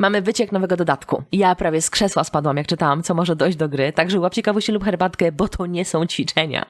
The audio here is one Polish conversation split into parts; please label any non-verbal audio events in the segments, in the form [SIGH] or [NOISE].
Mamy wyciek nowego dodatku. Ja prawie z krzesła spadłam, jak czytałam, co może dojść do gry, także łapcie kawusi lub herbatkę, bo to nie są ćwiczenia.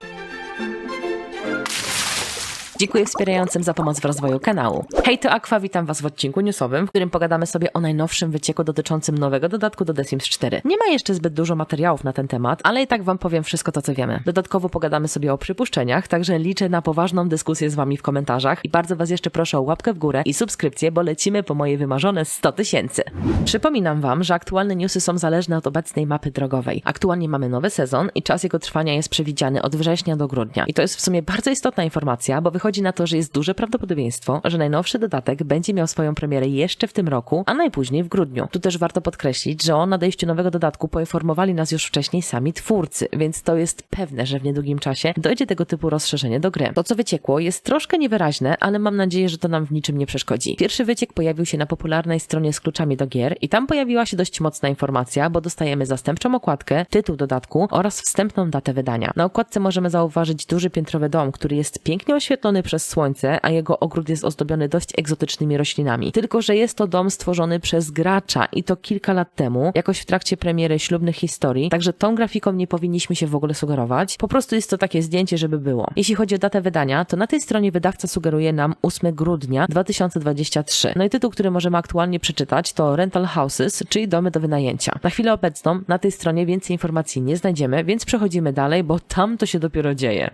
Dziękuję wspierającym za pomoc w rozwoju kanału. Hej, to Aqua, witam Was w odcinku newsowym, w którym pogadamy sobie o najnowszym wycieku dotyczącym nowego dodatku do The Sims 4. Nie ma jeszcze zbyt dużo materiałów na ten temat, ale i tak Wam powiem wszystko to, co wiemy. Dodatkowo pogadamy sobie o przypuszczeniach, także liczę na poważną dyskusję z Wami w komentarzach i bardzo Was jeszcze proszę o łapkę w górę i subskrypcję, bo lecimy po moje wymarzone 100 tysięcy. Przypominam Wam, że aktualne newsy są zależne od obecnej mapy drogowej. Aktualnie mamy nowy sezon i czas jego trwania jest przewidziany od września do grudnia. I to jest w sumie bardzo istotna informacja, bo wychodzi na to, że jest duże prawdopodobieństwo, że najnowszy dodatek będzie miał swoją premierę jeszcze w tym roku, a najpóźniej w grudniu. Tu też warto podkreślić, że o nadejściu nowego dodatku poinformowali nas już wcześniej sami twórcy, więc to jest pewne, że w niedługim czasie dojdzie tego typu rozszerzenie do gry. To, co wyciekło, jest troszkę niewyraźne, ale mam nadzieję, że to nam w niczym nie przeszkodzi. Pierwszy wyciek pojawił się na popularnej stronie z kluczami do gier i tam pojawiła się dość mocna informacja, bo dostajemy zastępczą okładkę, tytuł dodatku oraz wstępną datę wydania. Na okładce możemy zauważyć duży piętrowy dom, który jest pięknie oświetlony przez słońce, a jego ogród jest ozdobiony dość egzotycznymi roślinami. Tylko, że jest to dom stworzony przez gracza i to kilka lat temu, jakoś w trakcie premiery ślubnych historii, także tą grafiką nie powinniśmy się w ogóle sugerować. Po prostu jest to takie zdjęcie, żeby było. Jeśli chodzi o datę wydania, to na tej stronie wydawca sugeruje nam 8 grudnia 2023. No i tytuł, który możemy aktualnie przeczytać to Rental Houses, czyli domy do wynajęcia. Na chwilę obecną na tej stronie więcej informacji nie znajdziemy, więc przechodzimy dalej, bo tam to się dopiero dzieje.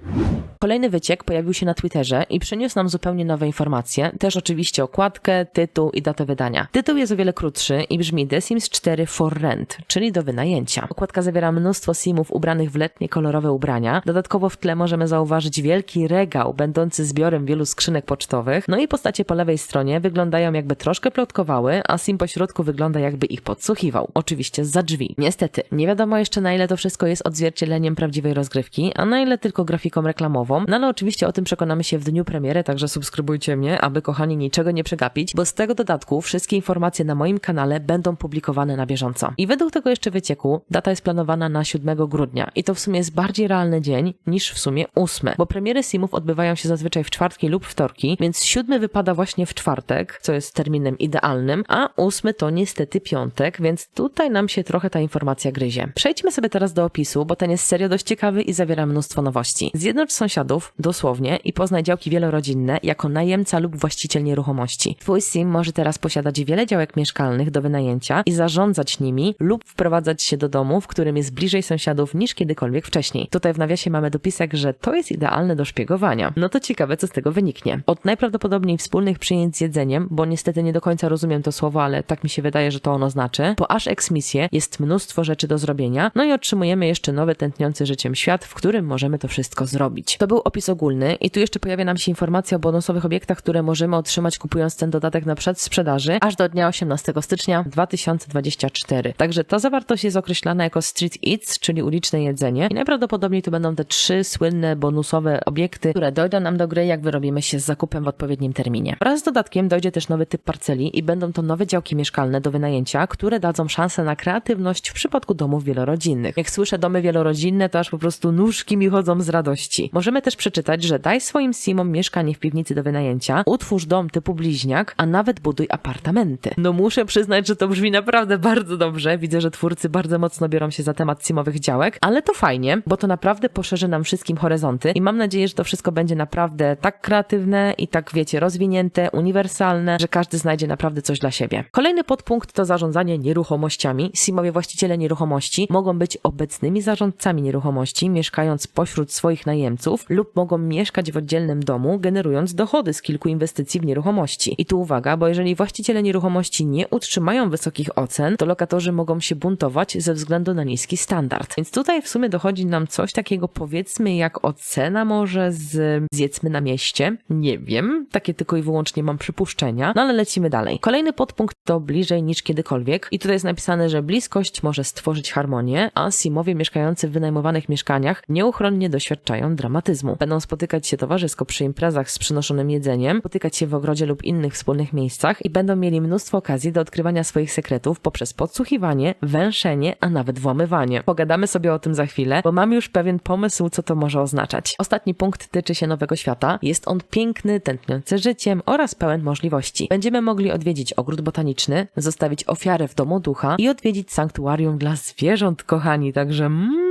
Kolejny wyciek pojawił się na Twitterze i przyniósł nam zupełnie nowe informacje, też oczywiście okładkę, tytuł i datę wydania. Tytuł jest o wiele krótszy i brzmi The Sims 4 for Rent, czyli do wynajęcia. Okładka zawiera mnóstwo simów ubranych w letnie kolorowe ubrania. Dodatkowo w tle możemy zauważyć wielki regał będący zbiorem wielu skrzynek pocztowych. No i postacie po lewej stronie wyglądają jakby troszkę plotkowały, a sim po środku wygląda jakby ich podsłuchiwał. Oczywiście za drzwi. Niestety, nie wiadomo jeszcze na ile to wszystko jest odzwierciedleniem prawdziwej rozgrywki, a na ile tylko grafiką reklamową. No ale oczywiście o tym przekonamy się w dniu premiery, także subskrybujcie mnie, aby kochani niczego nie przegapić, bo z tego dodatku wszystkie informacje na moim kanale będą publikowane na bieżąco. I według tego jeszcze wycieku data jest planowana na 7 grudnia i to w sumie jest bardziej realny dzień niż w sumie 8, bo premiery simów odbywają się zazwyczaj w czwartki lub wtorki, więc 7 wypada właśnie w czwartek, co jest terminem idealnym, a 8 to niestety piątek, więc tutaj nam się trochę ta informacja gryzie. Przejdźmy sobie teraz do opisu, bo ten jest serio dość ciekawy i zawiera mnóstwo nowości. Zjednocz sąsiadów, dosłownie, i poznaj działki wielorodzinne jako najemca lub właściciel nieruchomości. Twój sim może teraz posiadać wiele działek mieszkalnych do wynajęcia i zarządzać nimi lub wprowadzać się do domu, w którym jest bliżej sąsiadów niż kiedykolwiek wcześniej. Tutaj w nawiasie mamy dopisek, że to jest idealne do szpiegowania. No to ciekawe, co z tego wyniknie. Od najprawdopodobniej wspólnych przyjęć z jedzeniem, bo niestety nie do końca rozumiem to słowo, ale tak mi się wydaje, że to ono znaczy, po aż eksmisję jest mnóstwo rzeczy do zrobienia, no i otrzymujemy jeszcze nowy tętniący życiem świat, w którym możemy to wszystko zrobić. To był opis ogólny i tu jeszcze pojawia nam się informacja o bonusowych obiektach, które możemy otrzymać kupując ten dodatek na przedsprzedaży aż do dnia 18 stycznia 2024. Także ta zawartość jest określana jako Street Eats, czyli uliczne jedzenie i najprawdopodobniej to będą te trzy słynne bonusowe obiekty, które dojdą nam do gry, jak wyrobimy się z zakupem w odpowiednim terminie. Wraz z dodatkiem dojdzie też nowy typ parceli i będą to nowe działki mieszkalne do wynajęcia, które dadzą szansę na kreatywność w przypadku domów wielorodzinnych. Jak słyszę domy wielorodzinne, to aż po prostu nóżki mi chodzą z radości. Możemy też przeczytać, że daj swoim simom mieszkanie w piwnicy do wynajęcia, utwórz dom typu bliźniak, a nawet buduj apartamenty. No muszę przyznać, że to brzmi naprawdę [LAUGHS] bardzo dobrze. Widzę, że twórcy bardzo mocno biorą się za temat simowych działek, ale to fajnie, bo to naprawdę poszerzy nam wszystkim horyzonty i mam nadzieję, że to wszystko będzie naprawdę tak kreatywne i tak, wiecie, rozwinięte, uniwersalne, że każdy znajdzie naprawdę coś dla siebie. Kolejny podpunkt to zarządzanie nieruchomościami. Simowie właściciele nieruchomości mogą być obecnymi zarządcami nieruchomości, mieszkając pośród swoich najemców lub mogą mieszkać w oddzielnym domu, generując dochody z kilku inwestycji w nieruchomości. I tu uwaga, bo jeżeli właściciele nieruchomości nie utrzymają wysokich ocen, to lokatorzy mogą się buntować ze względu na niski standard. Więc tutaj w sumie dochodzi nam coś takiego powiedzmy jak ocena może z zjedzmy na mieście. Nie wiem, takie tylko i wyłącznie mam przypuszczenia, no ale lecimy dalej. Kolejny podpunkt to bliżej niż kiedykolwiek i tutaj jest napisane, że bliskość może stworzyć harmonię, a simowie mieszkający w wynajmowanych mieszkaniach nieuchronnie doświadczają dramatyzmu. Będą spotykać się towarzysko przy imprezach z przynoszonym jedzeniem, potykać się w ogrodzie lub innych wspólnych miejscach i będą mieli mnóstwo okazji do odkrywania swoich sekretów poprzez podsłuchiwanie, węszenie, a nawet włamywanie. Pogadamy sobie o tym za chwilę, bo mam już pewien pomysł, co to może oznaczać. Ostatni punkt tyczy się Nowego Świata. Jest on piękny, tętniący życiem oraz pełen możliwości. Będziemy mogli odwiedzić ogród botaniczny, zostawić ofiarę w domu ducha i odwiedzić sanktuarium dla zwierząt, kochani, także mm,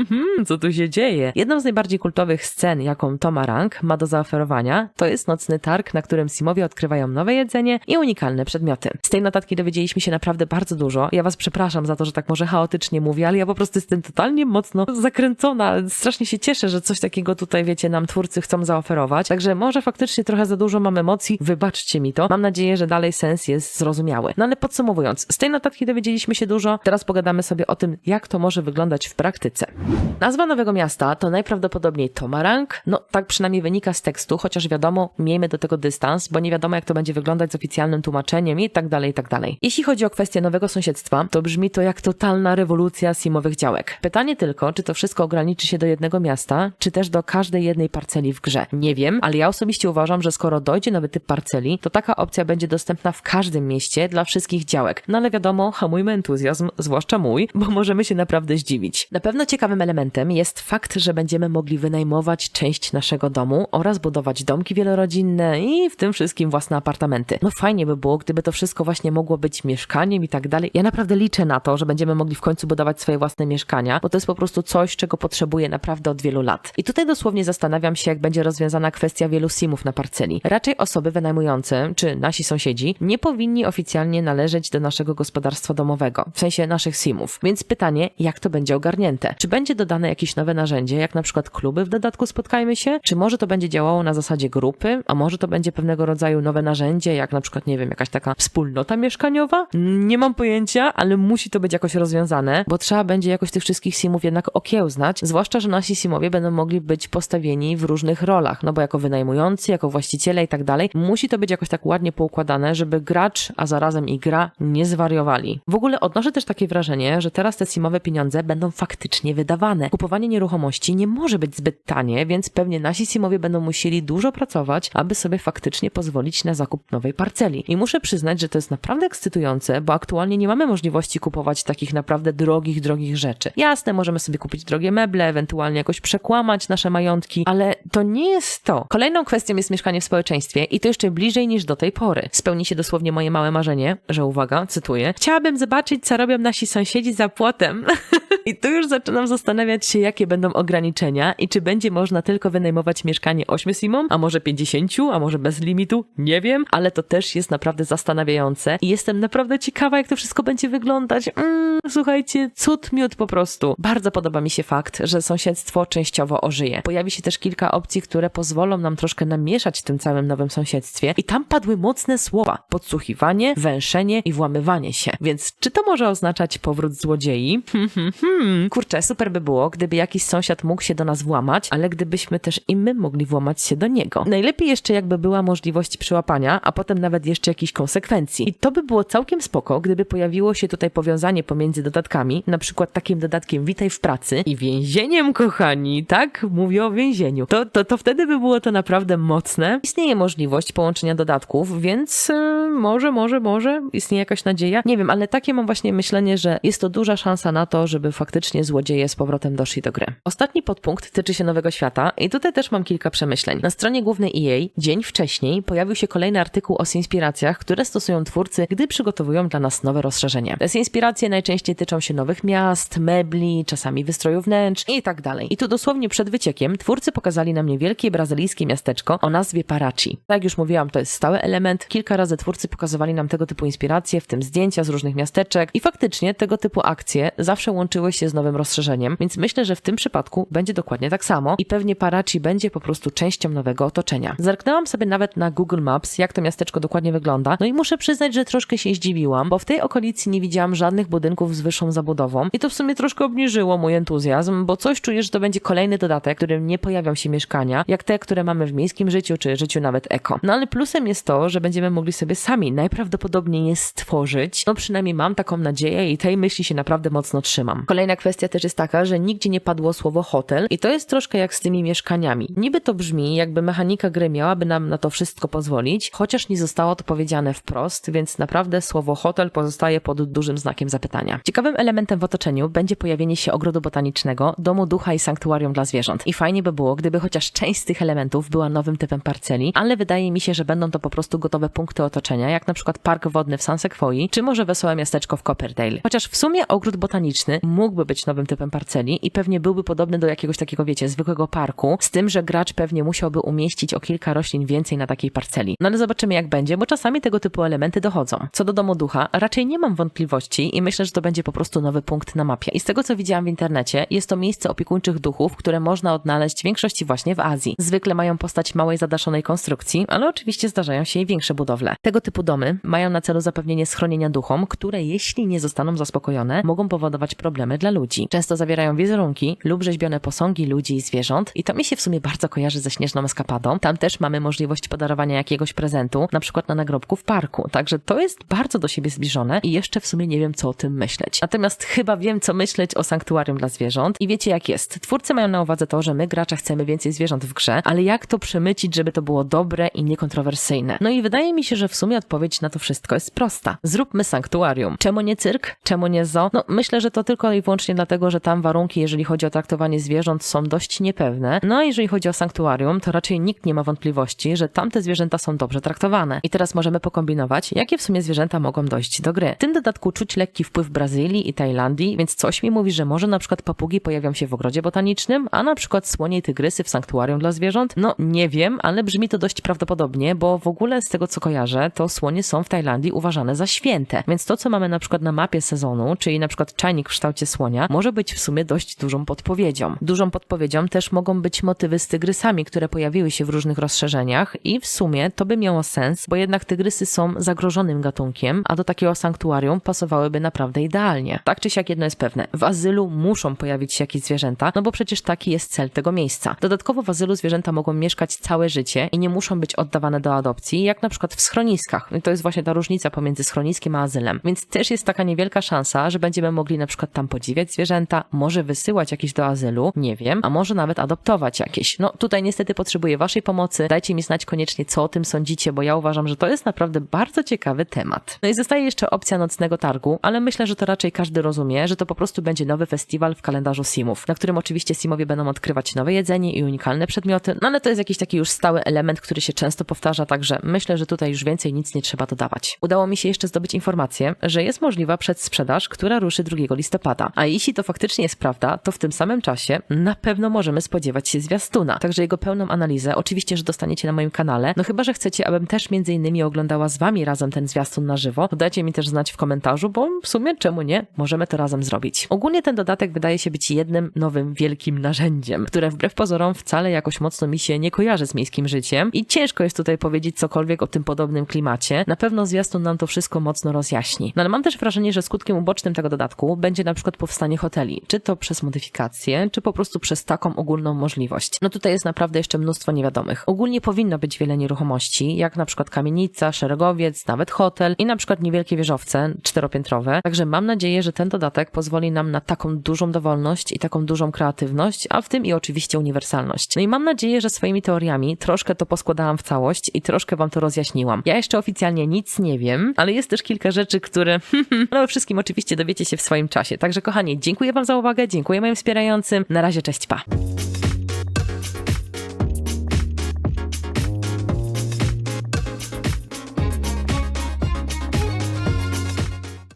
[LAUGHS] co tu się dzieje? Jedną z najbardziej kultowych scen, jaką Toma Rank ma do zaoferowania, to jest nocny targ, na którym Simowie odkrywają nowe jedzenie i unikalne przedmioty. Z tej notatki dowiedzieliśmy się naprawdę bardzo dużo. Ja was przepraszam za to, że tak może chaotycznie mówię, ale ja po prostu jestem totalnie mocno zakręcona. Strasznie się cieszę, że coś takiego tutaj, wiecie, nam twórcy chcą zaoferować. Także może faktycznie trochę za dużo mam emocji, wybaczcie mi to. Mam nadzieję, że dalej sens jest zrozumiały. No ale podsumowując, z tej notatki dowiedzieliśmy się dużo, teraz pogadamy sobie o tym, jak to może wyglądać w praktyce. Nazwa nowego miasta to najprawdopodobniej Tomarang, no tak przynajmniej wynika z tekstu, chociaż wiadomo, miejmy do tego dystans, bo nie wiadomo jak to będzie wyglądać z oficjalnym tłumaczeniem i tak dalej, i tak dalej. Jeśli chodzi o kwestię nowego sąsiedztwa, to brzmi to jak totalna rewolucja simowych działek. Pytanie tylko, czy to wszystko ograniczy się do jednego miasta, czy też do każdej jednej parceli w grze. Nie wiem, ale ja osobiście uważam, że skoro dojdzie nowy typ parceli, to taka opcja będzie dostępna w każdym mieście dla wszystkich działek. No ale wiadomo, hamujmy entuzjazm, zwłaszcza mój, bo możemy się naprawdę zdziwić. Na pewno ciekawym elementem jest fakt, że będziemy mogli wynajmować część naszego domu oraz budować domki wielorodzinne i w tym wszystkim własne apartamenty. No fajnie by było, gdyby to wszystko właśnie mogło być mieszkaniem i tak dalej. Ja naprawdę liczę na to, że będziemy mogli w końcu budować swoje własne mieszkania, bo to jest po prostu coś, czego potrzebuję naprawdę od wielu lat. I tutaj dosłownie zastanawiam się, jak będzie rozwiązana kwestia wielu simów na parceli. Raczej osoby wynajmujące, czy nasi sąsiedzi, nie powinni oficjalnie należeć do naszego gospodarstwa domowego, w sensie naszych simów. Więc pytanie, jak to będzie ogarnięte? Czy będzie dodane jakieś nowe narzędzie, jak na przykład kluby w dodatku Spotkajmy się? Czy może to będzie działało na zasadzie grupy? A może to będzie pewnego rodzaju nowe narzędzie, jak na przykład, nie wiem, jakaś taka wspólnota mieszkaniowa? Nie mam pojęcia, ale musi to być jakoś rozwiązane, bo trzeba będzie jakoś tych wszystkich simów jednak okiełznać, zwłaszcza, że nasi simowie będą mogli być postawieni w różnych rolach, no bo jako wynajmujący, jako właściciele i tak dalej, musi to być jakoś tak ładnie poukładane, żeby gracz, a zarazem i gra nie zwariowali. W ogóle odnoszę też takie wrażenie, że teraz te simowe pieniądze będą faktycznie wydawane. Kupowanie nieruchomości nie może być zbyt tanie, więc pewnie nasi simowie będą musieli dużo pracować, aby sobie faktycznie pozwolić na zakup nowej parceli. I muszę przyznać, że to jest naprawdę ekscytujące, bo aktualnie nie mamy możliwości kupować takich naprawdę drogich, drogich rzeczy. Jasne, możemy sobie kupić drogie meble, ewentualnie jakoś przekłamać nasze majątki, ale to nie jest to. Kolejną kwestią jest mieszkanie w społeczeństwie i to jeszcze bliżej niż do tej pory. Spełni się dosłownie moje małe marzenie, że uwaga, cytuję, chciałabym zobaczyć, co robią nasi sąsiedzi za płotem. [LAUGHS] I tu już zaczynam zastanawiać się, jakie będą ograniczenia i czy będzie można tylko wynajmować mieszkanie 8 simom, a może 50, a może bez limitu, nie wiem, ale to też jest naprawdę zastanawiające i jestem naprawdę ciekawa, jak to wszystko będzie wyglądać. Mm, słuchajcie, cud miód po prostu. Bardzo podoba mi się fakt, że sąsiedztwo częściowo ożyje. Pojawi się też kilka opcji, które pozwolą nam troszkę namieszać w tym całym nowym sąsiedztwie i tam padły mocne słowa. Podsłuchiwanie, węszenie i włamywanie się. Więc czy to może oznaczać powrót złodziei? Hmm, hmm, hmm. Kurczę, super by było, gdyby jakiś sąsiad mógł się do nas włamać, ale gdybyśmy też i my mogli włamać się do niego. Najlepiej jeszcze jakby była możliwość przyłapania, a potem nawet jeszcze jakichś konsekwencji. I to by było całkiem spoko, gdyby pojawiło się tutaj powiązanie pomiędzy dodatkami, na przykład takim dodatkiem Witaj w pracy i więzieniem, kochani, tak? Mówię o więzieniu. To, to, to wtedy by było to naprawdę mocne. Istnieje możliwość połączenia dodatków, więc yy, może, może, może istnieje jakaś nadzieja. Nie wiem, ale takie mam właśnie myślenie, że jest to duża szansa na to, żeby faktycznie złodzieje z powrotem doszli do gry. Ostatni podpunkt tyczy się Nowego Świata i tutaj też mam kilka przemyśleń. Na stronie głównej EA dzień wcześniej pojawił się kolejny artykuł o inspiracjach, które stosują twórcy, gdy przygotowują dla nas nowe rozszerzenie. Te inspiracje najczęściej tyczą się nowych miast, mebli, czasami wystroju wnętrz i tak dalej. I tu dosłownie przed wyciekiem twórcy pokazali nam niewielkie brazylijskie miasteczko o nazwie Parachi. Tak jak już mówiłam, to jest stały element. Kilka razy twórcy pokazywali nam tego typu inspiracje, w tym zdjęcia z różnych miasteczek i faktycznie tego typu akcje zawsze łączyły się z nowym rozszerzeniem, więc myślę, że w tym przypadku będzie dokładnie tak samo i pewnie Parachi będzie po prostu częścią nowego otoczenia. Zerknęłam sobie nawet na Google Maps, jak to miasteczko dokładnie wygląda, no i muszę przyznać, że troszkę się zdziwiłam, bo w tej okolicy nie widziałam żadnych budynków z wyższą zabudową i to w sumie troszkę obniżyło mój entuzjazm, bo coś czuję, że to będzie kolejny dodatek, w którym nie pojawią się mieszkania, jak te, które mamy w miejskim życiu, czy życiu nawet eko. No ale plusem jest to, że będziemy mogli sobie sami najprawdopodobniej je stworzyć, no przynajmniej mam taką nadzieję i tej myśli się naprawdę mocno trzymam. Kolejna kwestia też jest taka, że nigdzie nie padło słowo hotel i to jest troszkę jak z tymi mieszkaniami. Niby to brzmi, jakby mechanika gry miałaby nam na to wszystko pozwolić, chociaż nie zostało to powiedziane wprost, więc naprawdę słowo hotel pozostaje pod dużym znakiem zapytania. Ciekawym elementem w otoczeniu będzie pojawienie się ogrodu botanicznego, domu ducha i sanktuarium dla zwierząt. I fajnie by było, gdyby chociaż część z tych elementów była nowym typem parceli, ale wydaje mi się, że będą to po prostu gotowe punkty otoczenia, jak na przykład park wodny w San Sequoi, czy może wesołe miasteczko w Copperdale. Chociaż w sumie ogród botaniczny mógłby być nowym typem parceli i pewnie byłby podobny do jakiegoś takiego, wiecie, zwykłego parku, z tym, że gracz pewnie musiałby umieścić o kilka roślin więcej na takiej parceli. No ale zobaczymy jak będzie, bo czasami tego typu elementy dochodzą. Co do domu ducha, raczej nie mam wątpliwości i myślę, że to będzie po prostu nowy punkt na mapie. I z tego co widziałam w internecie, jest to miejsce opiekuńczych duchów, które można odnaleźć w większości właśnie w Azji. Zwykle mają postać małej zadaszonej konstrukcji, ale oczywiście zdarzają się i większe budowle. Tego typu domy mają na celu zapewnienie schronienia duchom, które jeśli nie zostaną zaspokojone, mogą powodować problemy dla ludzi. Często zawierają wizerunki lub rzeźbione posągi ludzi i zwierząt i to mi się w sumie bardzo kojarzy ze śnieżną eskapadą. Tam też mamy możliwość podarowania jakiegoś prezentu, na przykład na nagrobku w parku. Także to jest bardzo do siebie zbliżone i jeszcze w sumie nie wiem, co o tym myśleć. Natomiast chyba wiem, co myśleć o sanktuarium dla zwierząt i wiecie jak jest. Twórcy mają na uwadze to, że my gracze chcemy więcej zwierząt w grze, ale jak to przemycić, żeby to było dobre i niekontrowersyjne? No i wydaje mi się, że w sumie odpowiedź na to wszystko jest prosta. Zróbmy sanktuarium. Czemu nie cyrk? Czemu nie zoo? No myślę, że to tylko i wyłącznie dlatego, że tam warunki, jeżeli chodzi o traktowanie zwierząt, są dość niepewne. No a jeżeli chodzi o sanktuarium, to raczej nikt nie ma wątpliwości, że tamte zwierzęta są dobrze traktowane. I teraz możemy pokombinować, jakie w sumie zwierzęta mogą dojść do gry. W tym dodatku czuć lekki wpływ Brazylii i Tajlandii, więc coś mi mówi, że może na przykład papugi pojawią się w ogrodzie botanicznym, a na przykład słonie i tygrysy w sanktuarium dla zwierząt? No nie wiem, ale brzmi to dość prawdopodobnie, bo w ogóle z tego co kojarzę, to słonie są w Tajlandii uważane za święte. Więc to, co mamy na przykład na mapie sezonu, czyli na przykład czajnik w kształcie słonia, może być w sumie dość dużą podpowiedzią. Dużą podpowiedzią też mogą być motywy z tygrysami, które pojawiły się w różnych rozszerzeniach i w sumie to by miało sens, bo jednak tygrysy są zagrożonym gatunkiem, a do takiego sanktuarium pasowałyby naprawdę idealnie. Tak czy siak jedno jest pewne, w azylu muszą pojawić się jakieś zwierzęta, no bo przecież taki jest cel tego miejsca. Dodatkowo w azylu zwierzęta mogą mieszkać całe życie i nie muszą być oddawane do adopcji, jak na przykład w schroniskach. I to jest właśnie ta różnica pomiędzy schroniskiem a azylem. Więc też jest taka niewielka szansa, że będziemy mogli na przykład tam podziwiać zwierzęta, może wysyłać jakieś do azylu, nie wiem, a może nawet adoptować jakieś. No tutaj niestety potrzebuję waszej pomocy. Dajcie mi znać koniecznie, co o tym sądzicie, bo ja uważam, że to jest naprawdę bardzo ciekawy temat. No i zostaje jeszcze opcja nocnego targu, ale myślę, że to raczej każdy rozumie, że to po prostu będzie nowy festiwal w kalendarzu Simów, na którym oczywiście Simowie będą odkrywać nowe jedzenie i unikalne przedmioty, no ale to jest jakiś taki już stały element, który się często powtarza, także myślę, że tutaj już więcej nic nie trzeba dodawać. Udało mi się jeszcze zdobyć informację, że jest możliwa przedsprzedaż, która ruszy 2 listopada. A jeśli to faktycznie jest prawda, to w tym samym czasie na pewno możemy spodziewać się zwiastuna. Także jego pełną analizę oczywiście, że dostaniecie na moim kanale. No chyba, że chcecie, abym też między innymi oglądała z wami razem ten zwiastun na żywo, to dajcie mi też znać w komentarzu, bo w sumie czemu nie? Możemy to razem zrobić. Ogólnie ten dodatek wydaje się być jednym nowym wielkim narzędziem, które wbrew pozorom wcale jakoś mocno mi się nie kojarzy z miejskim życiem i ciężko jest tutaj powiedzieć cokolwiek o tym podobnym klimacie. Na pewno zwiastun nam to wszystko mocno rozjaśni. No ale mam też wrażenie, że skutkiem ubocznym tego dodatku będzie na przykład powstanie czy to przez modyfikację, czy po prostu przez taką ogólną możliwość. No tutaj jest naprawdę jeszcze mnóstwo niewiadomych. Ogólnie powinno być wiele nieruchomości, jak na przykład kamienica, szeregowiec, nawet hotel i na przykład niewielkie wieżowce czteropiętrowe. Także mam nadzieję, że ten dodatek pozwoli nam na taką dużą dowolność i taką dużą kreatywność, a w tym i oczywiście uniwersalność. No i mam nadzieję, że swoimi teoriami troszkę to poskładałam w całość i troszkę wam to rozjaśniłam. Ja jeszcze oficjalnie nic nie wiem, ale jest też kilka rzeczy, które [LAUGHS] no wszystkim oczywiście dowiecie się w swoim czasie. Także kochani, dziękuję wam za uwagę, dziękuję moim wspierającym. Na razie, cześć, pa!